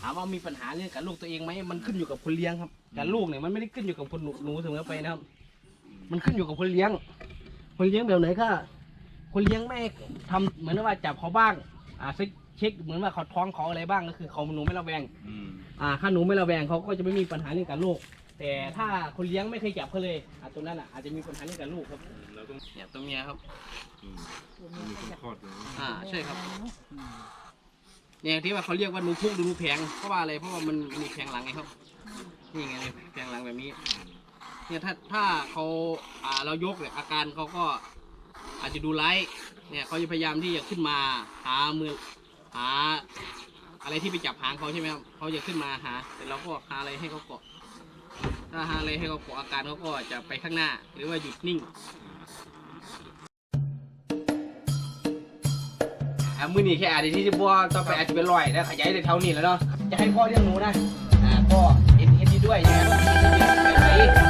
ถามว่ามีปัญหาเรื่องกับลูกตัวเองไหมมันขึ้นอยู่กับคนเลี้ยงครับการลูกเนี่ยมันไม่ได้ขึ้นอยู่กับคนหนูหนูเสมอไปนะครับ มันขึ้นอยู่กับคนเลี้ยง คนเลี้ยงแบบไหนก็ คนเลี้ยงไม่ทำเหมือนว่าจับเขาบ้างอ่าเช็คเช็คเหมือนว่าเขาท้องเขาอะไรบ้างก็คือเขาหนูไม่ระแวง อืมอ่าถ้าหนูไม่ระแวงเขาก็จะไม่มีปัญหาเรื่องการลูก แต่ถ้าคนเลี้ยงไม่เคยจับเขาเลยอ่าตัวนั้นอะอาจจะมีปัญหาเรื่องการลูกครับเราต้องเนี่ยตัวเมียครับ อืมมีคนคลอดเลยอ่าใช่ครับ เนี่ยที่ว่าเขาเรียกว่าหนูพุกหรือหนูแผงเพราะว่าอะไรเพราะว่ามันมีแผงหลังไงครับนี่ไงแผงหลังแบบนี้ เนี่ยถ้าถ้าเขาอ่าเรายกเนี่ยอาการเขาก็อาจจะดูไร้เนี่ยเขาจะพยายามที่จะขึ้นมาหามือหาอะไรที่ไปจับหางเขาใช่ไหมครับเขาจะขึ้นมาหาแต่เราก็หาอะไรให้เขาเกาะถ้าหาอะไรให้เขาเกาะอาการเขาก็จะไปข้างหน้า หรือว่าหยุดนิ่ง อ่ามือนี้แค่อาจจะที่จะบัวต่อไปอาจจะเป็นรอยแล้วขยายในแถวนี้แล้วเนาะจะให้พ่อเลี้ยงหนูนะอ่าพ่อเอ็นเอ็นดีด้วยยังไงต้องมีเรื่องแบ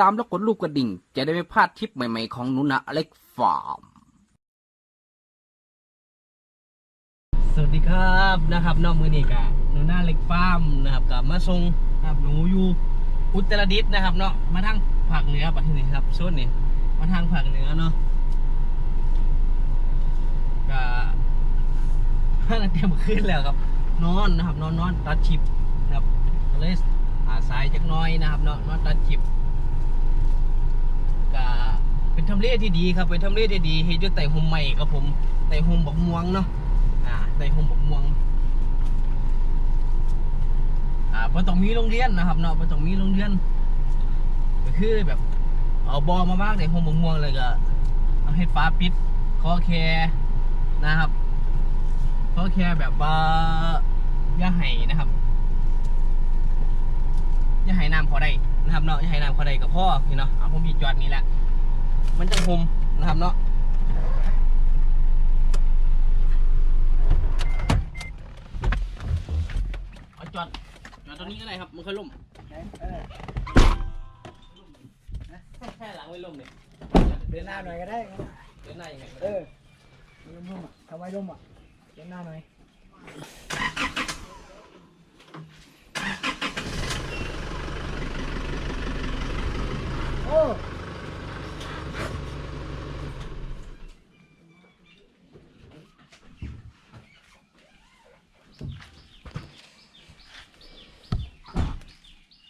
ตามและกดรูปกระดิ่ง จะได้ไม่พลาดทริปใหม่ๆของหนุนะอเล็กฟาร์ม สวัสดีครับนะครับน้องมือนี่กะหนูหน้าเล็กฟาร์มนะครับกับมาทรงนะครับหนูอยู่อุตรดิตถ์นะครับเนาะมาทางภาคเหนือประเทศนี้ครับโซนนี้มาทางภาคเหนือเนาะกะตั้งแต่เมื่อคืนแล้วครับ นอนนะครับ นอนนอนตัดชิปนะครับเลยอาสายจักน้อยนะครับเนาะนอนตัดชิป เป็นทำเลที่ดีครับเป็นทำเลที่ดีเฮ็ดอยู่ใต้ห่มใหม่ครับผมใต้ห่มบักม่วงเนาะอ่าในโฮมบกม่วงอ่าบ่ต้องมีโรงเรียนนะครับเนาะบ่ต้องมีโรงเรียนก็คือแบบเอาบอมาบ้างในโฮมบกม่วงเลยก็เอาให้ฟ้าปิดขอแคนะครับขอแคแบบว่าย่าให้นะครับย่าให้น้ำเขาได้นะครับเนาะย่าให้น้ำเขาได้กับพ่อพี่เนาะเอาผมมีจอดนี่แหละ มันจะโฮมนะครับเนาะเอาจอดจอดตรงนี้ก็ได้ครับมันค่อยล่มแค่หลังไม่ล่มเนี่ยเดินหน้าหน่อยก็ได้ครับเดินหน้ายังไงเออร่มร่มอะทำไมร่มอะเดินหน้าหน่อยโอ้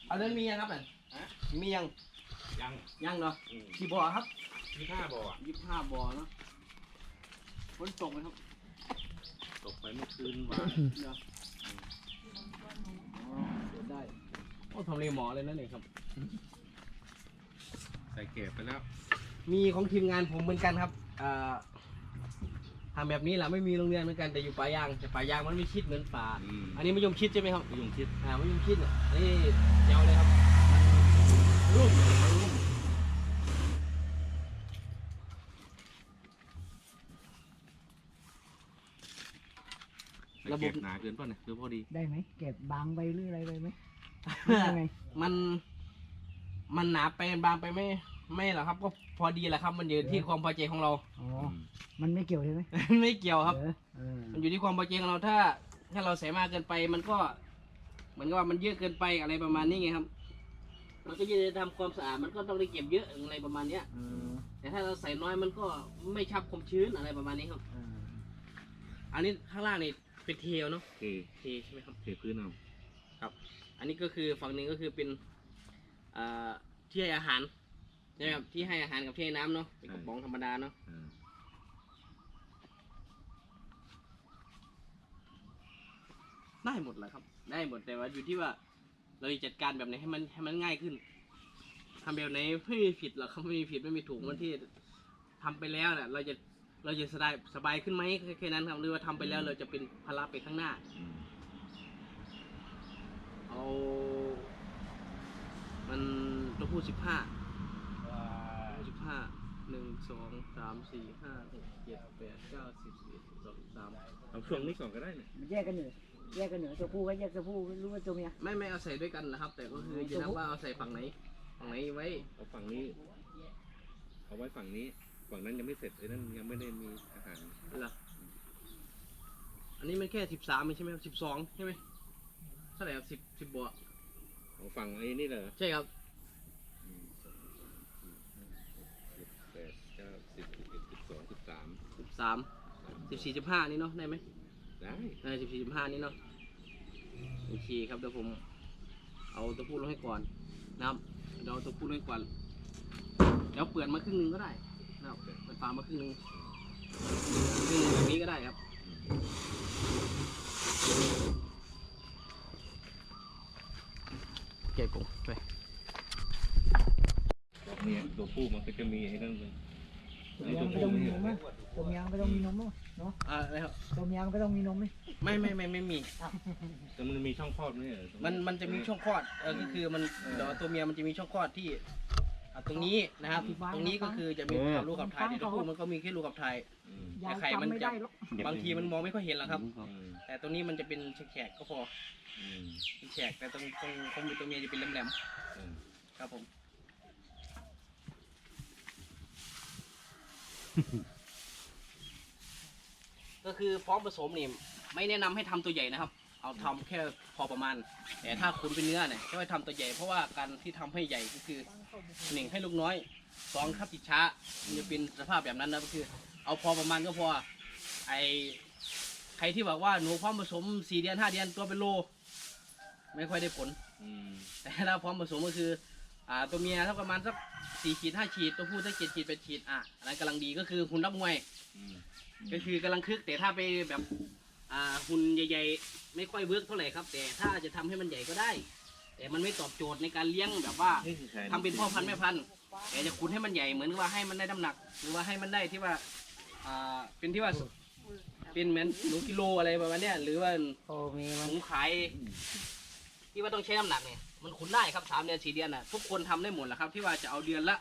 เอาเดินมี ยังครับน่ะมียังยังยังเนาะอืมกี่บ่อครับมีห้าบ่ออะยี่สิบห้าบ่อเนาะฝนตกไหมครับตกไปเมื่อคืนวานเนาะอ๋อเดินได้โอ้ทำเลหมอเลยนะเนี่ยครับ ใส่เก็บไปแล้วมีของทีมงานผมเหมือนกันครับอ่าทำแบบนี้แหละไม่มีโรงเรียนเหมือนกันแต่อยู่ป่ายางแต่ป่ายางมันไม่ชิดเหมือนป่า อืมอันนี้ไม่ยมคิดใช่ไหมครับไม่ยงคิดอ่าไม่ยมคิดอะอันนี้ เยาวเลยครับรูปรูปใส่เก็บหนาเกินป่ะเนี่ยคือพอดี ได้ไหมเก็บบางไปหรืออะไรไปไหมยังไงมัน มันหนาไปบางไปไม่ ไม่หรอกครับ ก็พอดีแหละครับ มันอยู่ที่ความพอใจของเรา อ๋อมันไม่เกี่ยวใช่ไหมไม่เกี่ยวครับ เออเออมันอยู่ที่ความพอใจของเราถ้า ถ้าเราใส่มากเกินไปมันก็ เหมือนกับว่ามันเยอะเกินไปอะไรประมาณนี้ไงครับ มันก็จะทำความสะอาดมันก็ต้องได้เก็บเยอะอะไรประมาณเนี้ยเออแต่ถ้าเราใส่น้อยมันก็ไม่ชับความชื้นอะไรประมาณนี้ครับเอออันนี้ข้างล่างนี่เป็นเทลเนาะเทเทใช่ไหมครับ เทพื้นเอาอันนี้ก็คือฝั่งหนึ่งก็คือเป็นอ่าที่ให้อาหารใช่ไหมครับที่ให้อาหารกับที่ให้น้ำเนาะเป็นกระป๋องธรรมดาเนาะอ่าได้หมดแหละครับ ได้หมดแต่ว่าอยู่ที่ว่า เราจะจัดการแบบไหนให้มันให้มันง่ายขึ้นทำแบบไหนไม่มีผิดหรอกครับไม่มีผิดไม่มีถูกมันที่ทำไปแล้วเนี่ยเราจะเราจะสบายสบายขึ้นไหมแค่แค่นั้นครับหรือว่าทำไปแล้วเราจะเป็นภาระไปข้างหน้า อืมเอามันตัวผู้สิบห้าสิบห้าหนึ่งสองสามสี่ห้าหกเจ็ดแปดเก้าสิบสิบเอ็ดสิบสองสิบสาม เอาช่วงนี้ก่อนก็ได้เนี่ยมันแยกกันเหนือ แยกกันเหนือตัวผู้ก็แยกตัวผู้รู้ว่าตัวเมียไม่ไม่เอาใส่ด้วยกันนะครับ แต่ก็คือจะนับว่าเอาใส่ฝั่งไหนฝั่งไหนไว้เอาฝั่งนี้ เอาไว้ฝั่งนี้ ฝั่งนั้นยังไม่เสร็จไอ้นั่นยังไม่ได้มีอาหารเหรออันนี้มันแค่สิบสามใช่ไหมครับสิบสองใช่ไหมเท่าไหร่ครับสิบสิบบัวเอาฝั่งไอ้นี่เหรอใช่ครับอืมสองสี่ห้าหกเจ็ดแปดเก้าสิบสิบเอ็ดสิบสองสิบสามสิบสามสิบสี่สิบห้านี่เนาะได้ไหม ได้ได้สิบสี่สิบห้านี่เนาะโอเคครับเดี๋ยวผมเอาตัวผู้ลงให้ก่อนนะครับเดี๋ยวเอาตัวผู้ลงให้ก่อนเดี๋ยวเปิดมาครึ่งหนึงก็ได้นะครับเปิดฝามาครึ่งหนึงครึ่งหนึงแบบนี้ก็ได้ครับเก็บกุ้งไปตัวเมียตัวผู้มันก็จะมีไอ้นั่นเลยตัวเมียมันก็ต้องมีนมไหมตัวเมียมันก็ต้องมีนมมั้ย เนาะอ่าอะไรครับตัวเมียมันก็ต้องมีนมไหมไม่ไม่ไม่ไม่มี แต่มันมีช่องคลอดไหมเหรอมันมันจะมีช่องคลอดเออก็คือมันเดี๋ยวตัวเมียมันจะมีช่องคลอดที่อะตรงนี้นะครับ ตรงนี้ก็คือจะมีกับลูกกับไทยแต่ตัวผู้มันก็มีแค่ลูกกับไทยอืมยายไข่มันจำไม่จะได้หรอกบางทีมันมองไม่ค่อยเห็นหรอกครับ อืมแต่ตรงนี้มันจะเป็นแฉกๆก็พออืมเป็นแฉกแต่ตรงตรงตรงมีตัวเมียจะเป็นแหลมอืมๆครับผม ก็คือพร้อมผสมนี่ไม่แนะนำให้ทำตัวใหญ่นะครับ เอาทำแค่พอประมาณ แต่ถ้าคุณเป็นเนื้อเนี่ยก็ให้ทำตัวใหญ่เพราะว่าการที่ทำให้ใหญ่ก็คือหนึ่งให้ลูกน้อยสองครับติดช้ามันจะเป็นสภาพแบบนั้นนะก็คือ เอาพอประมาณก็พอไอใครที่บอกว่าหนูพร้อมผสมสี่เดือนห้าเดือนตัวเป็นโล ไม่ค่อยได้ผลอืมแต่ถ้าพร้อมผสมก็คือ อ่าตัวเมียถ้าประมาณสักสี่ขีดห้าขีดตัวผู้ถ้าเจ็ดขีดแปดขีดอะอันนั้นกำลังดีก็คือหุ่นรับมวย อืมก็คือกำลังคึกแต่ถ้าไปแบบอ่าหุ่นใหญ่ๆ ไม่ค่อยเวิร์กเท่าไหร่ครับ แต่ถ้าจะทำให้มันใหญ่ก็ได้ แต่มันไม่ตอบโจทย์ในการเลี้ยงแบบว่า นี่คือใครทำเป็นพ่อพันธุ์แม่พันธุ์แต่จะขุนให้มันใหญ่เหมือนว่าให้มันได้น้ำหนัก หรือว่าให้มันได้ที่ว่าอ่าเป็นที่ว่าเป็นเหมือนหนูกิโลอะไรประมาณเนี้ยหรือว่าโอ้มีหมันนูขาย ที่ว่าต้องใช้น้ำหนักเนี่ยมันขุนได้ครับสามเดือนสี่เดือนน่ะทุกคนทำได้หมดแหละครับ ที่ว่าจะเอาเดือนละ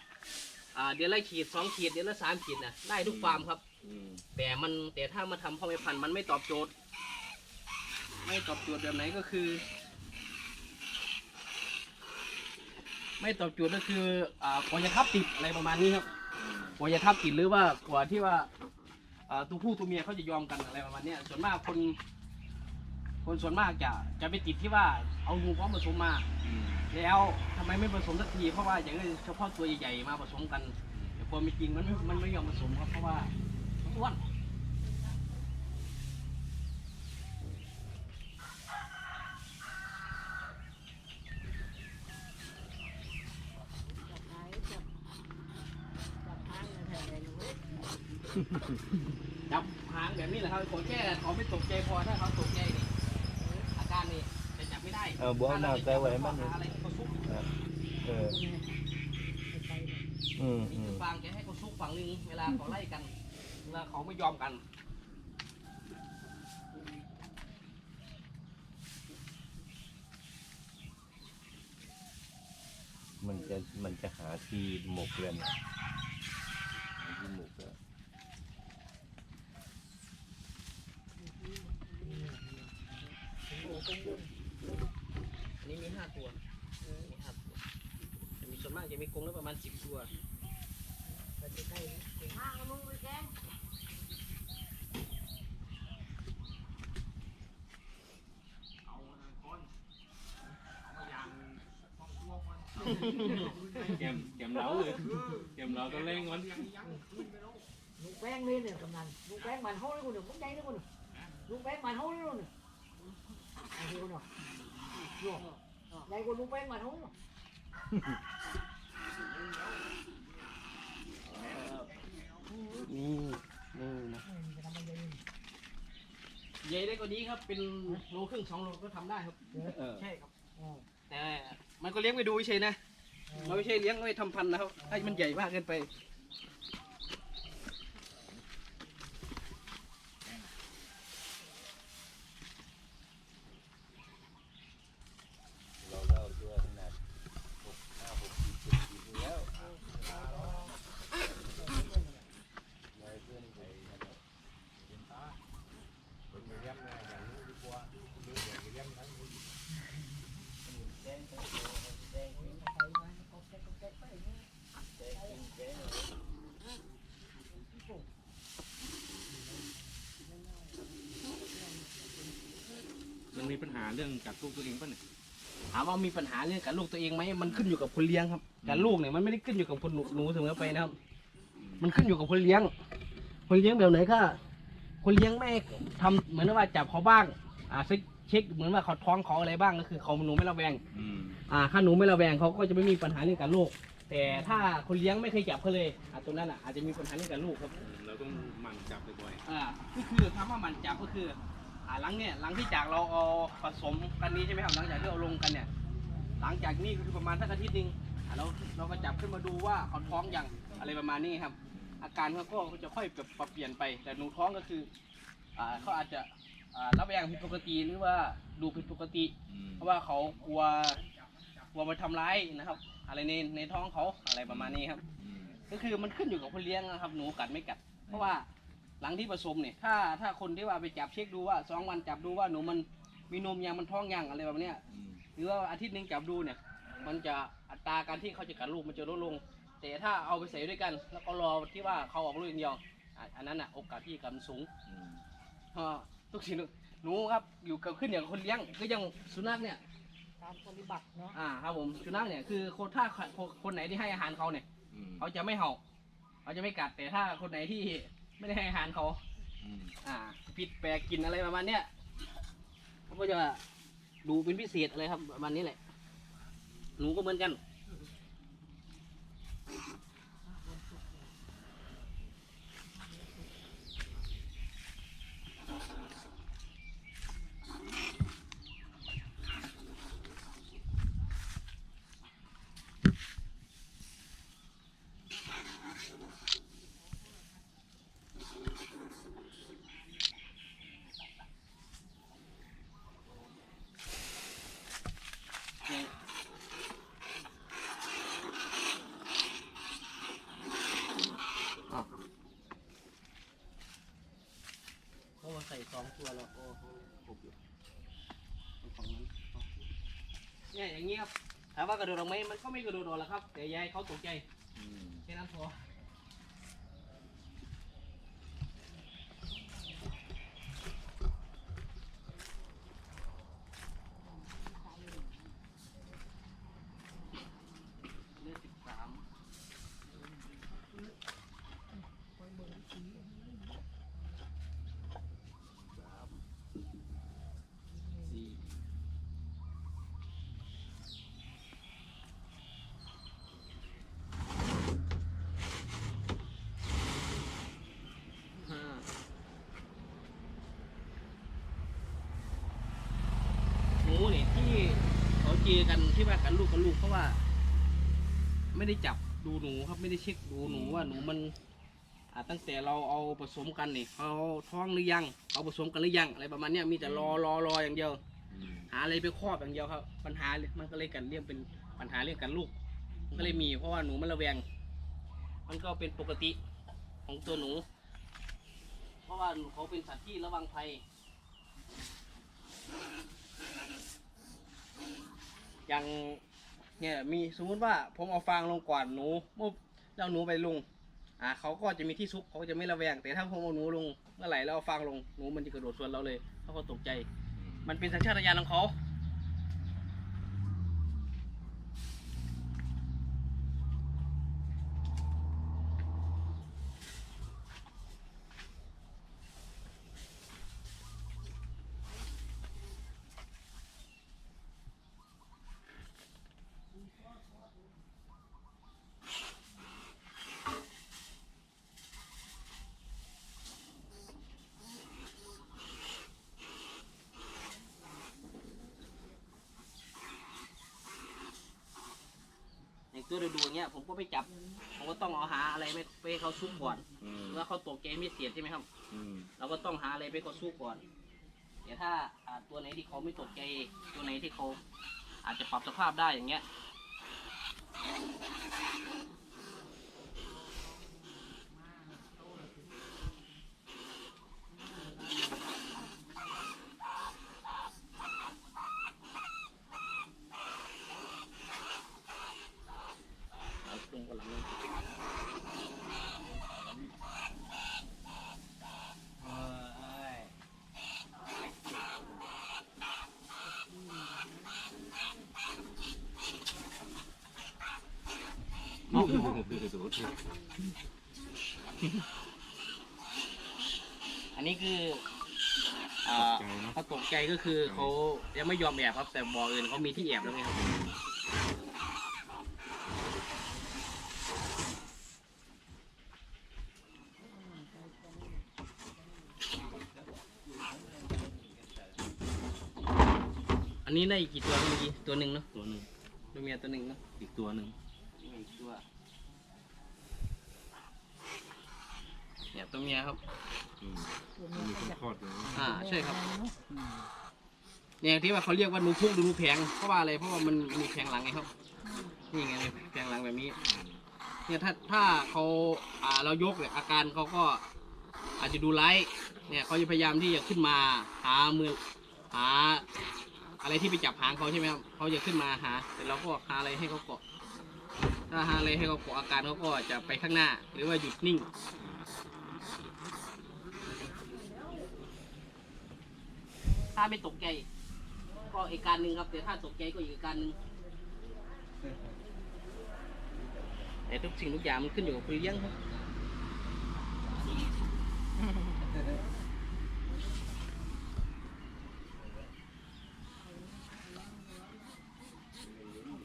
อ่าเดือนละขีดสองขีดเดือนละสามขีดน่ะได้ทุกฟาร์มครับอืมแต่มันแต่ถ้ามาทำพ่อแม่พันธุ์มันไม่ตอบโจทย์ ไม่ตอบโจทย์แบบไหนก็คือ ไม่ตอบโจทย์ก็คืออ่ากว่าจะทับติดอะไรประมาณนี้ครับอืมกว่าจะทับติดหรือว่ากว่าที่ว่าอ่าตัวผู้ตัวเมียเขาจะยอมกันอะไรประมาณเนี้ยส่วนมากคน คนส่วนมากจะจะไปติดที่ว่าเอางูพร้อมผสมมา อืมแล้วทำไมไม่ผสมสักทีเพราะว่าอย่างนี้เฉพาะตัวใหญ่ๆมาผสมกันแต่ความเป็นจริงมันไม่มันไม่ยอมผสมครับเพราะว่ามันอ้วน จับหางแบบนี้แหละครับขอแค่เขาไม่ตกใจพอถ้าเขาตกใจนี่อาการนี่จะจับไม่ได้ เออบอกหน้าใจไว้ให้มันหาอะไรให้เขาซุกเอออืมนี่อืคืมอฟางแกให้เขาซุกฝั่งหนึงเวลาเขาไล่กันเวลาเขาไม่ยอมกัน มันจะมันจะหาที่หมกเลยนะหาที่หมกแล้ว อันนี้มีห้าตัวมีห้าตัวจะมีส่วนมากจะมีกรงแล้วประมาณสิบตัว แกมแกมเล้าเลยแกมเล้าก็เล่งมัน ลูกแป้งเลยเนี่ยกำนัน ลูกแป้งมันห้องเลยกูเนี่ยมึงใจเลยกูเนี่ยลูกแป้งมันห้องเลยกูเนี่ยไอ้เหี้ยกูเนาะโย่ใหญ่กว่าลูกแป้งมันห้องเนาะนี่นี่นะเออมันจะทำอะไรเนี่ยใหญ่ได้กว่านี้ครับ เป็นโลครึ่งสองโลก็ทำได้ครับเออใช่ครับอ๋อแต่มันก็เลี้ยงไปดูเฉยๆนะเราไม่ใช่เลี้ยงไว้ทำพันธุ์นะครับถ้ามันใหญ่มากเกินไป เราเล่าตัวขนาดหกห้าหกสี่เจ็ดปีที่แล้วไม่เพื่อนไปนั่นแหละ มันมีปัญหา เรื่องกัดลูกตัวเองป่ะเนี่ยถามว่ามีปัญหาเรื่องการลูกตัวเองไหมมันขึ้นอยู่กับคนเลี้ยงครับการลูกเนี่ยมันไม่ได้ขึ้นอยู่กับคนหนูหนูเสมอไปนะครับ มันขึ้นอยู่กับคนเลี้ยง คนเลี้ยงแบบไหนก็ คนเลี้ยงไม่ทำเหมือนว่าจับเขาบ้าง อ่าเช็คเช็คเหมือนว่าเขาท้องเขาอะไรบ้างก็คือเขาหนูไม่ระแวงอืมอ่าถ้าหนูไม่ระแวงเขาก็จะไม่มีปัญหาเรื่องการลูกแต่ถ้าคนเลี้ยงไม่เคยจับเขาเลยอ่าตัวนั้นอะอาจจะมีปัญหาเรื่องการลูกครับเราต้องหมั่นจับบ่อยอ่าก็คือถามว่ามันจับก็คือ อ่าหลังเนี่ยหลังที่จากเราเอาผสมกันนี้ใช่ไหมครับหลังจากที่เราลงกันเนี่ย หลังจากนี้ก็คือประมาณสักอาทิตย์หนึงอ่าเราเราก็จับขึ้นมาดูว่าเขาท้องอย่างอะไรประมาณนี้ครับ อาการเขาก็จะค่อยแบบปรับเปลี่ยนไป แต่หนูท้องก็คืออ่าเขาอาจจะอ่ารับแรงผิดปกติหรือว่าดูผิดปกติๆอืมเพราะว่าเขากลัวกลัวมาทำร้ายนะครับ อะไรในในท้องเขาอะไรประมาณนี้ครับอืมก็คือมันขึ้นอยู่กับคนเลี้ยงนะครับ หนูกัดไม่กัด เพราะว่า หลังที่ผสมเนี่ยถ้าถ้าคนที่ว่าไปจับเช็คดูว่าสองวันจับดูว่าหนูมันมีนมยังมันท้องยังอะไรแบบเนี้ยอืมหรือว่าอาทิตย์หนึงจับดูเนี่ย มันจะอัตราการที่เขาจะกัดลูกมันจะลดลง แต่ถ้าเอาไปใส่ด้วยกัน แล้วก็รอที่ว่าเขาออกลูกอย่างเดียวอะอันนั้นอะโอกาสที่กัดมันสูงอืมเพราะทุกสิ่งทุกหนูครับอยู่กับขึ้นอยู่กับคนเลี้ยงก็ยังสุนัขเนี่ยตามปฏิบัติเนาะอ่าครับผมสุนัขเนี่ยคือคนถ้าคนคนไหนที่ให้อาหารเขาเนี่ยอืมเขาจะไม่เห่าเขาจะไม่กัดแต่ถ้าคนไหนที่ ไม่ได้ให้อาหารเขา อืมอ่า ผิดแปลกกินอะไรประมาณเนี้ยเขาก็จะดูเป็นพิเศษอะไรครับประมาณนี้แหละ หนูก็เหมือนกัน เนี่ยอะโอ้ใส่สองตัวแล้วโอ้โหครบอยู่เอาของนั้นเอาเนี่ย อย่างเงี้ยครับถามว่ากระโดดออกไหมมันก็ไม่กระโดดออกหรอกครับ แต่อยายเขาตกใจอืมแค่นั้นพอเลขสิบสามสามสี่ห้าหนูเนี่ยที่เขาเจอ กันที่ว่ากันลูกกันลูกเพราะว่า ไม่ได้จับดูหนูครับไม่ได้เช็คดูหนูว่าหนูมันอ่าตั้งแต่เราเอาผสมกันนี่เขาท้องหรือยังเอาผสมกันหรือยังอะไรประมาณเนี้ยมีแต่รอรอรออย่างเดียวอืมหาอะไรไปครอบอย่างเดียวครับ ปัญหาเลยมันก็เลยกันเรื่องเป็นปัญหาเรื่องกันลูกมันก็เลยมีเพราะว่าหนูมันระแวง มันก็เป็นปกติของตัวหนู เพราะว่าหนูเขาเป็นสัตว์ที่ระวังภัย อย่างเนี่ยมีสมมุติว่าผมเอาฟางลงก่อนหนูปุ๊บแล้วหนูไปลงอ่าเขาก็จะมีที่ซุกเขาก็จะไม่ระแวงแต่ถ้าผมเอาหนูลงเมื่อไหร่แล้วเอาฟางลงหนูมันจะกระโดดสวนเราเลยเขาก็ตกใจอืมมันเป็นสัญชาตญาณของเขา ตัวดูๆอย่างเงี้ยผมก็ไม่จับ ผมก็ต้องเอาหาอะไรไปไปให้เขาซุกก่อนอืมเมื่อเขาตกใจไม่เสียดใช่ไหมครับ อืมเราก็ต้องหาอะไรไปให้เขาซุกก่อนเดี๋ยวถ้าอ่าตัวไหนที่เขาไม่ตกใจตัวไหนที่เขาอาจจะปรับสภาพได้อย่างเงี้ย เอาเครื่องกำลังเอ้ย ดูดูดู อันนี้คืออ่าเขาตกใจก็คือเขายังไม่ยอมแอบครับ แต่บอกอื่นเขามีที่แอบแล้วไงครับอันนี้ได้กี่ตัวเมื่อกี้ตัวหนึ่งเนาะตัวหนึ่งตัวเมียตัวหนึ่งเนาะอีกตัวหนึ่ง อีกตัวเนี่ย ตัวเมียครับ อืมมีคนคลอดเลยอ่าใช่ครับเนี่ยที่ว่าเขาเรียกว่าหนูพุ่งหรือหนูแผงเพราะว่าอะไรเพราะว่ามันมีแผงหลังไงครับ นี่ไงแผงหลังแบบนี้ เนี่ยถ้าถ้าเขาอ่าเรายกเนี่ยอาการเขาก็อาจจะดูไลท์เนี่ยเขาจะพยายามที่จะขึ้นมาหามือหา อะไรที่ไปจับหางเขาใช่ไหมครับเขาจะขึ้นมาหาแต่เราก็หาอะไรให้เขาเกาะ ถ้าหาอะไรให้เขาเกาะอาการเขาก็จะไปข้างหน้า หรือว่าหยุดนิ่ง ถ้าไม่ตกใจ ก็อีกการหนึ่งครับแต่ถ้าตกใจก็อีกการหนึ่งแต่ทุกสิ่งทุกอย่างมันขึ้นอยู่กับคนเลี้ยงครับ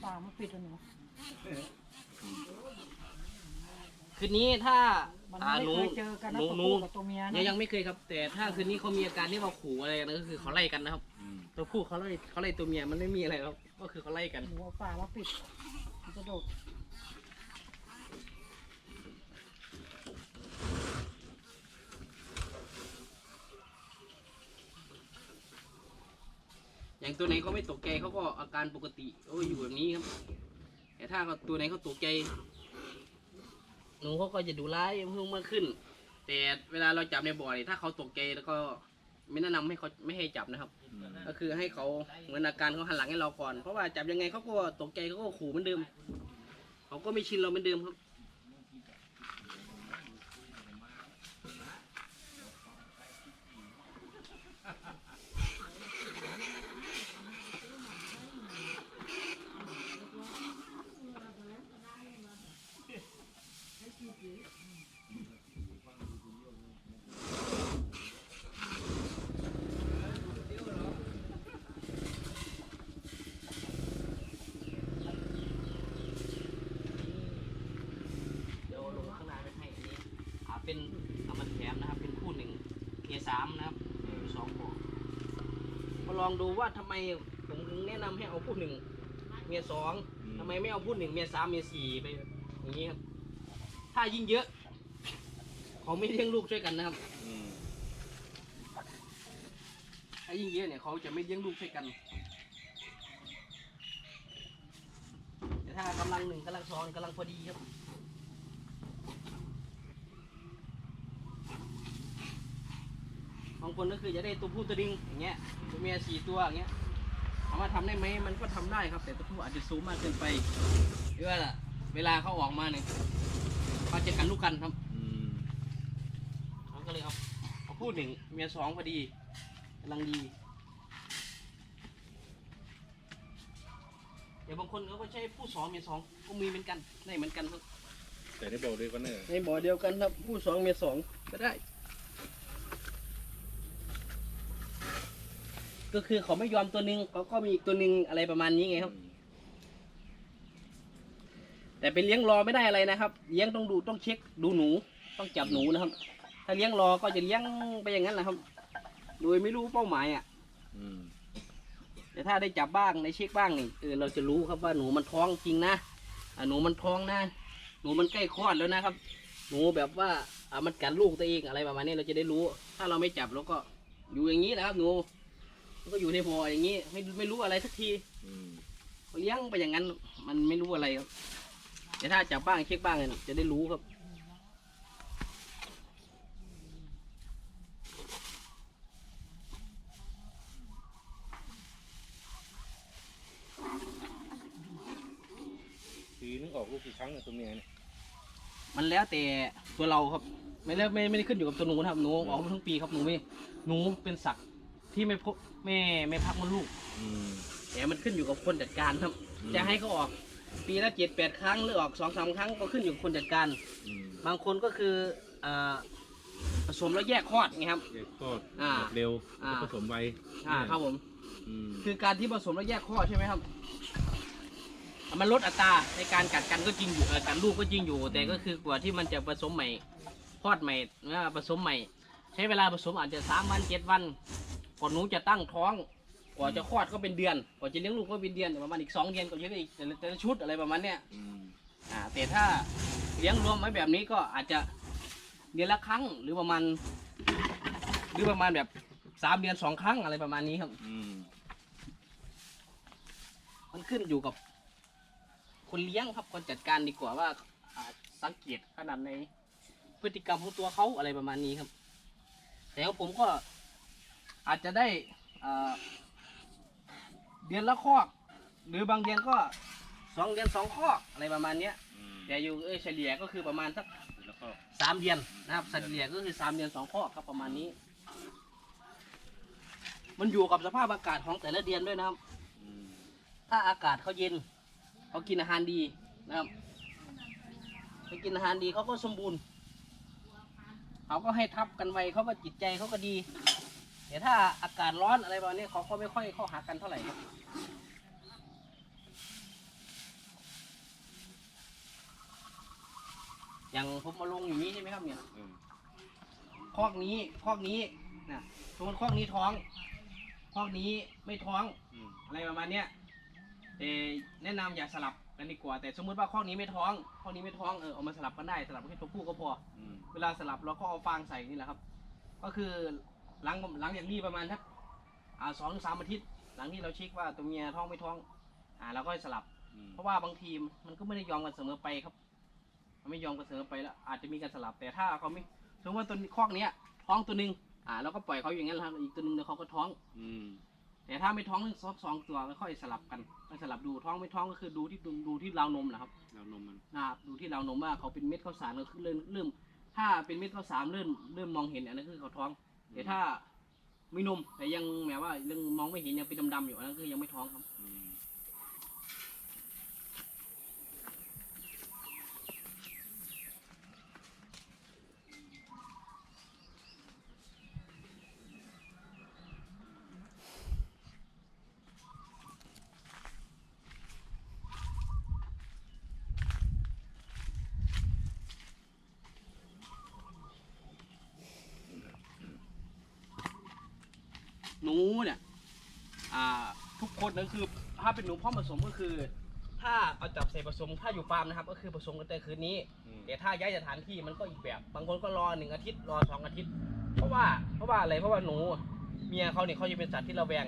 ปากมันปิดแล้วหนูคืนนี้ถ้า มันอ่าไม่หนูเคยเจอกันนะหนูตัวหนูผู้กับตัวเมียยันะงยังไม่เคยครับ แต่ถ้าคืนนี้เขามีอาการที่ว่าขู่อะไรกันก็คือเขาไล่กันนะครับอืมตัวผู้เขาไล่เขาไล่ตัวเมียมันไม่มีอะไรครับ ก็คือเขาไล่กันหนูเอาปากมาปิดมันจะโดดอย่างตัวไหนเขาไม่ตกใจเขาก็อาการปกติเขาก็อยู่แบบนี้ครับ แต่ถ้าเขาตัวไหนเขาตกใจ หนูเขาก็จะดูร้ายเพิ่มมากขึ้น แต่เวลาเราจับในบ่อนี่ถ้าเขาตกใจแล้วก็ไม่แนะนำให้เขาไม่ให้จับนะครับอืมก็คือให้เขาเหมือนอาการเขาหันหลังให้เราก่อน เพราะว่าจับยังไงเขาก็ตกใจเขาก็ขู่เหมือนเดิม เขาก็ไม่ชินเราเหมือนเดิมครับ เดี๋ยวลงข้างในไปให้อันนี้อ่าเป็นเอามาแถมนะครับ เป็นคู่หนึ่งเมียสามนะครับมีสองบ่อมา ลองดูว่าทำไมผมถึงแนะนำให้เอาคู่หนึ่งเมียสองทำไมไม่เอาคู่หนึ่งเมียสามเมียสี่ไปอย่างนี้ครับ ถ้ายิ่งเยอะเขาไม่เลี้ยงลูกช่วยกันนะครับ อืมถ้ายิ่งเยอะเนี่ยเขาจะไม่เลี้ยงลูกช่วยกัน แต่ถ้ากำลังหนึ่งกำลังสองกำลังพอดีครับางคนก็คือจะได้ตัวผู้ตัวดิงอย่างเงี้ยตัวเมียสี่ตัวอย่างเงี้ยถามว่าทำได้ไหมมันก็ทำได้ครับ แต่ตัวผู้อาจจะสูงมากเกินไปหรือว่าเวลาเขาออกมาเนี่ยเขาจะกันลูกกันครับอืมเขาก็เลยเอาเอาผู้หนึ่งเมียสองพอดีกำลังดีเดี๋ยวบางคนเขาก็ใช้ผู้สองเมียสองก็มีเหมือนกันได้เหมือนกันครับแต่ได้บอกด้วยกันเนี่ยในบ่อเดียวกันครับผู้สองเมียสองก็ได้ ก็คือเขาไม่ยอมตัวหนึ่งเขาก็มีอีกตัวหนึ่งอะไรประมาณนี้ไงครับ แต่ไปเลี้ยงรอไม่ได้อะไรนะครับ เลี้ยงต้องดูต้องเช็คดูหนู ต้องจับหนูนะครับ ถ้าเลี้ยงรอก็จะเลี้ยงไปอย่างนั้นแหละครับ โดยไม่รู้เป้าหมายอะอืมแต่ถ้าได้จับบ้างได้เช็คบ้างนี่เออเราจะรู้ครับว่าหนูมันท้องจริงนะอ่าหนูมันท้องนะ หนูมันใกล้คลอดแล้วนะครับ หนูแบบว่าอ่ามันกัดลูกตัวเองอะไรประมาณนี้เราจะได้รู้ ถ้าเราไม่จับเราก็อยู่อย่างนี้นะครับหนูมัน ก็อยู่ในบ่ออย่างนี้ไม่ไม่รู้อะไรสักทีอืมเลี้ยงไปอย่างนั้น มันไม่รู้อะไรครับแต่ถ้าจับบ้างเช็คบ้างเนี่ยจะได้รู้ครับ ปีนึงออกลูกกี่ครั้งเนี่ยตัวเมียเนี่ยมันแล้วแต่ตัวเราครับ ไม่แล้วไม่ไม่ได้ขึ้นอยู่กับตัวหนูนะครับหนูออกมาทั้งปีครับหนูไม่หนูเป็นสัตว์ ที่ไม่พบไม่ไม่พักมดลูก อืม แต่มันขึ้นอยู่กับคนจัดการครับ อืม จะให้เขาออก ปีละเจ็ดแปดครั้งหรือออกสองสามครั้งก็ขึ้นอยู่กับคนจัดการ อืมบางคนก็คืออ่าผสมแล้วแยกคลอดไงครับ เด็กคลอดอ่าออกเร็วอ่า ผสมไวอ่าครับผม อืมคือการที่ผสมแล้วแยกคลอดใช่ไหมครับอะมันลดอัตราในการกัดกันก็จริงอยู่เออกัดลูกก็จริงอยู่ แต่ก็คือกว่าที่มันจะผสมใหม่คลอดใหม่นะผสมใหม่ ใช้เวลาผสมอาจจะสามวันเจ็ดวัน ก่อนหนูจะตั้งท้องกว่าจะคลอดก็เป็นเดือนกว่าจะเลี้ยงลูกก็เป็นเดือนประมาณอีกสองเดือนก็จะได้อีกแต่ละแต่ละชุดอะไรประมาณเนี้ยอืมอ่าแต่ถ้าเลี้ยงรวมไว้แบบนี้ก็อาจจะเดือนละครั้งหรือประมาณหรือประมาณแบบสามเดือนสองครั้งอะไรประมาณนี้ครับ อืมมันขึ้นอยู่กับคนเลี้ยงครับคนจัดการดีกว่าว่าอ่าสังเกตขนาดในพฤติกรรมของตัวเขาอะไรประมาณนี้ครับ แต่ของผมก็ อาจจะได้อ่าเดือนละคอกหรือบางเดือนก็สองเดือนสองคอกอะไรประมาณเนี้ยอืมแต่อยู่เอ้ยเฉลี่ยก็คือประมาณสักแล้วก็สามเดือนนะครับเฉลี่ยก็คือสามเดือนสองคอกครับประมาณนี้ มันอยู่กับสภาพอากาศของแต่ละเดือนด้วยนะครับอืมถ้าอากาศเขาเย็นเขากินอาหารดีนะครับเขากินอาหารดีเขาก็สมบูรณ์ เขาก็ให้ทับกันไวเขาก็จิตใจเขาก็ดี แต่ถ้าอากาศร้อนอะไรประมาณนี้เขาก็ไม่ค่อยเข้าหากันเท่าไหร่ครับอย่างผมมาลงอย่างนี้ใช่ไหมครับเนี่ยอืมคอกนี้คอกนี้นะสมมติคอกนี้ท้องคอกนี้ไม่ท้องอืมอะไรประมาณเนี้ยแต่แนะนำอย่าสลับกันดีกว่าแต่สมมุติว่าข้อนี้ไม่ท้องข้อนี้ไม่ท้องเออเอามาสลับกันได้สลับแค่ตัวผู้ก็พออืมเวลาสลับเราก็เอาฟางใส่นี่แหละครับ ก็คือ หลังหลังจากนี้ประมาณทักอ่าสองถึงสามอาทิตย์ หลังที่เราเช็คว่าตัวเมียท้องไม่ท้อง อ่าเราก็ให้สลับอืมเพราะว่าบางทีมันก็ไม่ได้ยอมกันเสมอไปครับ มันไม่ยอมกันเสมอไปแล้ว อาจจะมีการสลับแต่ถ้าเขาไม่สมมติว่าตัวคอกเนี้ยท้องตัวหนึ่งอ่าเราก็ปล่อยเขาอย่างนั้นแหละครับอีกตัวหนึ่งเดี๋ยวเขาก็ท้อง อืมแต่ถ้าไม่ท้องทั้งสองสองตัวก็ค่อยสลับกันค่อยสลับดูท้องไม่ท้องก็คือดูที่ดูดูที่ราวนมแหละครับแล้วนมมันนะครับดูที่ราวนมว่าเขาเป็นเม็ดข้าวสารก็คือเริ่มเริ่ม ถ้าเป็นเม็ดข้าวสารเริ่มเริ่มมองเห็นอันนั้นคือเขาท้อง แต่ถ้าไม่นมแต่ยังแบบว่ายังมองไม่เห็นยังเป็นดำๆอยู่อันนั้นคือยังไม่ท้องครับ อืม หนูเนี่ย อ่า ทุ กคนก็คือถ้าเป็นหนูพ่อผสมก็คือ ถ้าเอาจับใส่ผสมถ้าอยู่ฟาร์มนะครับ ก็คือผสมกันแต่คืนนี้อืมแต่ถ้าย้ายสถานที่มันก็อีกแบบ บางคนก็รอหนึ่งอาทิตย์รอสองอาทิตย์ เพราะว่าเพราะว่าอะไรเพราะว่าหนู เมียเขาเนี่ยเขาจะเป็นสัตว์ที่ระแวง